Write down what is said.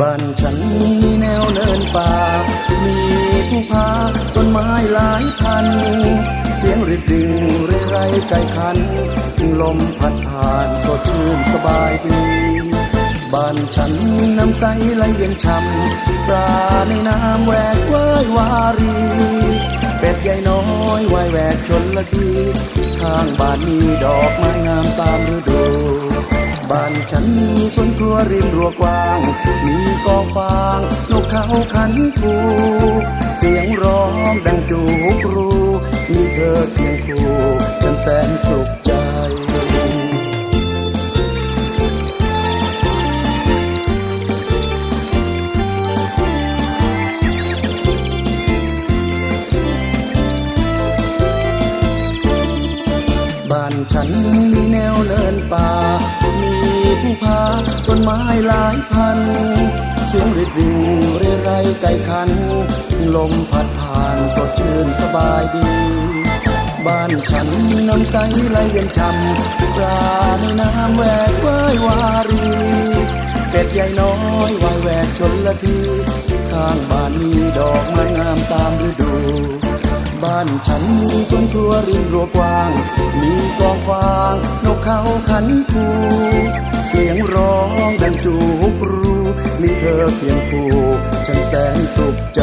บ้านฉันมีแนวเนินป่า มีผู้พาต้นไม้หลายพัน เสียงริดดึงเรไรไก่ขัน ลมพัดผ่านสดชื่นสบายดี บ้านฉันน้ำใสไหลเย็นช่ำปลาในน้ำแหวกว่าย วารี เป็ดใหญ่น้อยว่ายแหวกชนละที ข้างบ้านมีดอกไม้งามตา สวนครัวริมรั้วกว้าง มีกองฟางนกเขาขันทูเสียงร้องดังจูกรูมีเธอเคียงคู่ฉันแสนสุขใจบ้านฉันมีแนวเนินป่า ไม้หลายพัน เสียงริดริงเรไรไก่ขัน ลมพัดผ่านสดชื่นสบายดี บ้านฉันน้ำใสไหลเย็นช่ำปลาในน้ำแหวกว่าย วารี เป็ดใหญ่น้อยว่ายแหวกชนละที ข้างบ้านมีดอกไม้งามตามฤดูบ้านฉันมีสวนครัวริมรั้วกว้าง มีกองฟา เขาขันคู เสียงร้องดังจูกรู มีเธอเคียงคู่ ฉันแสนสุขใจ